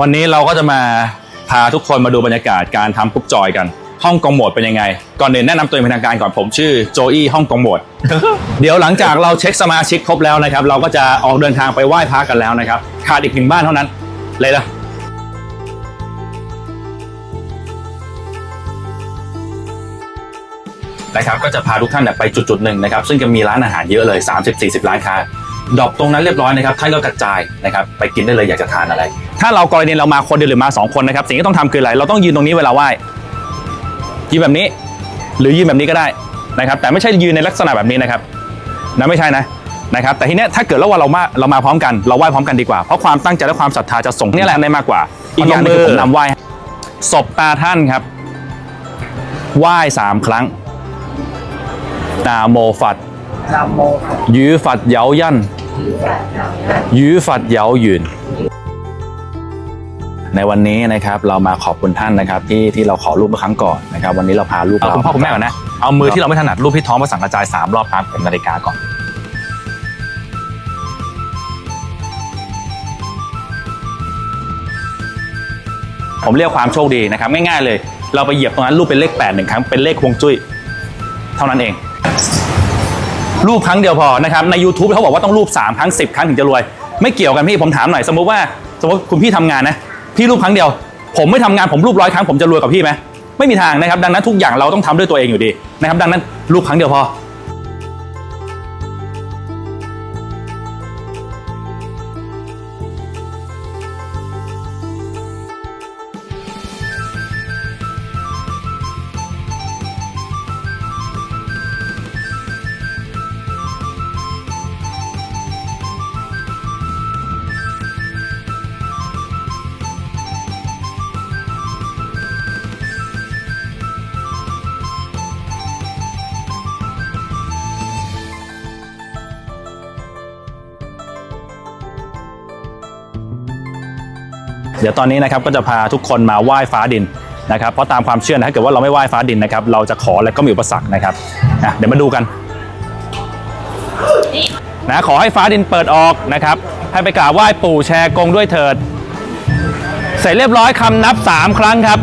วันนี้เราก็จะมาพาทุกคนมาดูบรรยากาศการทำกรุ๊ปจอยกัน ห้องกงโหมดเป็นยังไง ก่อนอื่นแนะนำตัวเองเป็นทางการก่อนผมชื่อโจอี้ห้องกงโหมด เดี๋ยวหลังจากเราเช็คสมาชิกครบแล้วนะครับ เราก็จะออกเดินทางไปไหว้พระกันแล้วนะครับขาดอีกหนึ่งบ้านเท่านั้น เลยละนะครับก็จะพาทุกท่านเนี่ยไปจุดๆหนึ่งนะครับ ซึ่งจะมีร้านอาหารเยอะเลย 30-40 ร้านค้า ดรอปตรงนั้นเรียบร้อยนะครับท่านก็กระจายนะครับไปกินได้เลยอยากจะทานอะไร ถ้าเรากรณีเรามาคนเดียวหรือมาสองคนนะครับ สิ่งที่ต้องทำคืออะไร เราต้องยืนตรงนี้เวลาไหว้ยืนแบบนี้ หรือยืนแบบนี้ก็ได้นะครับ แต่ไม่ใช่ยืนในลักษณะแบบนี้นะครับนะไม่ใช่นะนะครับ แต่ทีเนี้ยถ้าเกิดแล้วว่าเรามาเรามาพร้อมกันเราไหว้พร้อมกันดีกว่าเพราะความตั้งใจและความศรัทธาจะส่งนี่แหละได้มากกว่าอีกอย่างหนึงคือผมนำไหว้ศพตาท่านครับไหว้สามครั้งนาโมฟัด nam mô Phật ยื้อฝัดเหยายันยื้อฝัดเหยายืนในวันนี้นะครับเรามาขอบคุณท่านนะครับที่ที่เราขอรูปเมื่อครั้งก่อนนะครับวันนี้เราพาลูกเราคุณพ่อคุณแม่ก่อนนะเอามือที่เราไม่ถนัดรูปที่ท้องมาสั่งกระจายสามรอบตามเข็มนาฬิกาก่อนผมเรียกความโชคดีนะครับง่ายๆเลย เราไปเหยียบตรงนั้นรูปเป็นเลขแปดหนึ่งครั้งเป็นเลขฮวงจุ้ย เท่านั้นเอง รูปครั้งเดียวพอนะครับใน YouTube เขาบอกว่าต้องรูป 3 ครั้ง 10 ครั้งถึงจะรวย ไม่เกี่ยวกันพี่ผมถามหน่อยสมมติว่าสมมติคุณพี่ทำงานนะพี่รูปครั้งเดียว ผมไม่ทำงานผมรูปร้อยครั้งผมจะรวยกับพี่ไหมไม่มีทางนะครับดังนั้นทุกอย่างเราต้องทำด้วยตัวเองอยู่ดีนะครับดังนั้นรูปครั้งเดียวพอ เดี๋ยวตอนนี้นะครับก็จะพาทุกคนมาไหว้ฟ้าดินนะครับเพราะตามความเชื่อนะถ้าเกิดว่าเราไม่ไหว้ฟ้าดินนะครับ เราจะขอแล้วก็มีอุปสรรคนะครับนะเดี๋ยวมาดูกันนะขอให้ฟ้าดินเปิดออกนะครับ ให้ไปกราบไหว้ปู่แชร์กงด้วยเถิด เสร็จเรียบร้อยคำนับ 3 ครั้งครับ